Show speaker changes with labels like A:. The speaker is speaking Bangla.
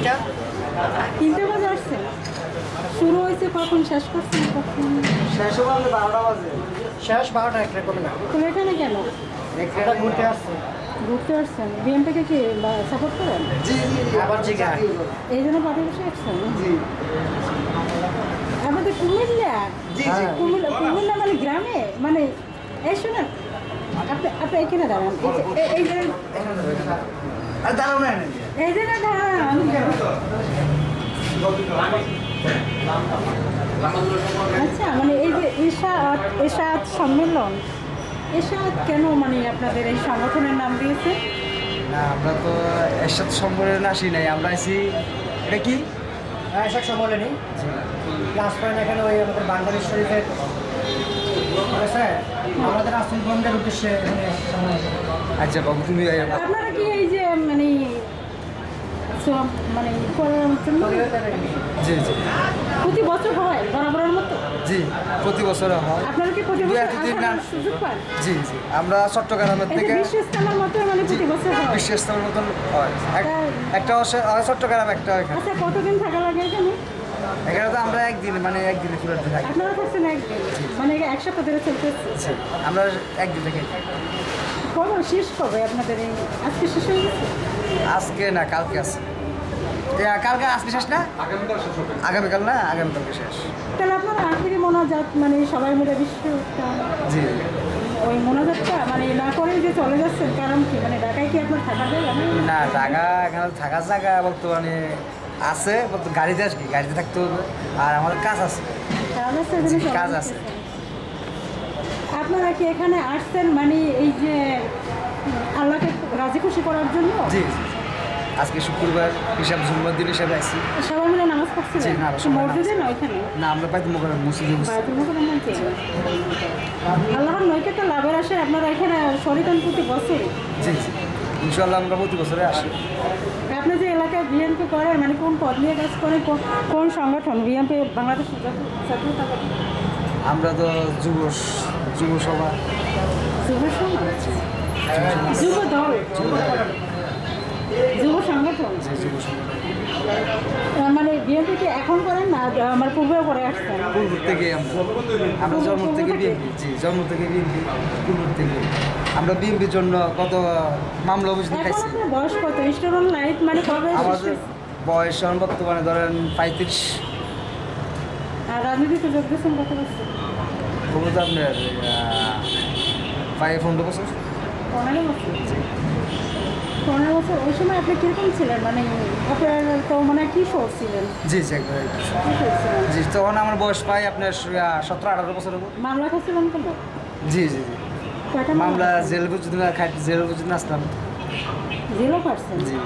A: তিনটা।
B: তিনটে বাজে আসছেন শুরু হয়েছে কখন? শেষ করছেন কখন?
C: শেষ হবে বারোটা বাজে।
A: শেষ বারোটা একটা না।
B: তো এখানে কেন?
A: ঘুরতে আসছে।
B: ঘুরতে আসছেন বিএমপিকে কি সাপোর্ট করেন?
C: জি জি
A: আবার জিজ্ঞাসা।
B: এই জন্য পাঠিয়ে বসে আসছেন?
C: জি।
B: আমাদের কুমিল্লা।
C: জি জি।
B: কুমিল্লা কুমিল্লা মানে গ্রামে? মানে এই শোনেন আপনি আপনি এখানে দাঁড়ান। এই যে- এই- এই যে
C: আর দাঁড়াও না
B: এই যে দাঁড়ান। আচ্ছা মানে এই যে এশাদ এশাদ সম্মেলন এশাদ কেন মানে আপনাদের এই সংগঠনের নাম দিয়েছে?
C: না আমরা তো এরশাদ সম্মেলনে আসি নাই আমরা আছি এটা কি?
A: হ্যাঁ এসব সম্মেলনী ক্লাস করেন এখানে ওই আমাদের বাংলাদেশ শরীফের রয়েছে আমাদের আসল বন্ধের উদ্দেশ্যে
C: আচ্ছা বাবু তুমি
B: আপনারা কি এই যে মানে মানে
C: জি জি।
B: প্রতি বছর হয় বরাবরের মতো?
C: জি প্রতি বছর হয়।
B: আপনারা কি প্রতি বছর
C: একদিন
B: আসার
C: না-
B: সুযোগ পান?
C: জি জি। আমরা চট্টগ্রামের থেকে
B: মতো মানে প্রতি বছর হয়?
C: মতন হয়। একটা চট্টগ্রাম একটা এখানে।
B: আচ্ছা কতদিন থাকা লাগে এখানে?
C: এখানে তো আমরা একদিন মানে একদিনে থাকি।
B: আপনারা থাকছেন একদিন? মানে এক সপ্তাহ ধরে চলতেছে?
C: জি, আমরা একদিন থেকে।
B: কবে? শেষ কবে আপনাদের এই? আজকে শেষ হয়ে গেছে?
C: আজকে না কালকে আছে। কালকে আজকে শেষ না? আগামীকাল না? আগামীকালকে শেষ।
B: তাহলে আপনারা আখেরি মোনাজাত মানে সবাই মিলে বিশ্ব
C: জি।
B: ওই মোনাজাতটা মানে না করে যে চলে যাচ্ছেন কারণ কি? মানে ঢাকায় কি আপনার থাকা যায়
C: না জায়গা এখানে থাকার জায়গা বর্তমানে আছে গাড়িতে আসবি গাড়িতে থাকতে হবে আর আমাদের কাজ আছে।
B: কাজ আছে। আপনারা কি এখানে আসছেন মানে এই যে আল্লাহকে রাজি খুশি করার জন্য?
C: জি। আজকে শুক্রবার হিসাব জুম্মার দিন হিসাবে আসছি
B: সবাই মিলে নামাজ পড়ছিলেন?
C: না,
B: মসজিদে না ওইখানে?
C: না আমরা মসজিদে
B: মুকাররম মসজিদ। আল্লাহর নৈকট্য লাভের আসে আপনারা এখানে প্রতি বছর
C: জি জি। ইনশাল্লাহ আমরা প্রতি বছরে আসি।
B: আপনি যে এলাকায় বিএনপি করেন মানে কোন পদ নিয়ে কাজ করেন কোন- সংগঠন? বিএনপি বাংলাদেশ জাতীয়তা
C: আমরা তো যুব যুব সভা।
B: যুব সমাজ যুব দল। যুব মানে বিএনপি কি এখন করেন না? আমার পূর্বেও করে আসছেন।
C: পূর্ব থেকে আমরা জন্ম থেকে বিএনপি জি জন্ম থেকে বিএনপি পূর্ব থেকে। আমরা বিএনপির জন্য কত মামলা অভিযোগ খাইছি
B: বয়স কত? স্টুডেন্ট লাইফ মানে কবে
C: আমাদের বয়স এখন বর্তমানে ধরেন পঁয়ত্রিশ।
B: আর রাজনীতিতে যোগ দিয়েছেন কত বছর?
C: খবর তো আপনার? প্রায় পনেরো বছর।
B: পনেরো বছর। ওই সময় আপনি কীরকম ছিলেন? মানে আপনার তো মানে কিশোর ছিলেন।
C: জি জি একবার জি তখন আমার বয়স প্রায় আপনার সতেরো আঠারো বছর
B: মামলা খাচ্ছিলেন কেন?
C: জি জি জি। মামলা জেল পর্যন্ত খাই জেল না আসলাম।
B: জেলও পারছেন
C: জি।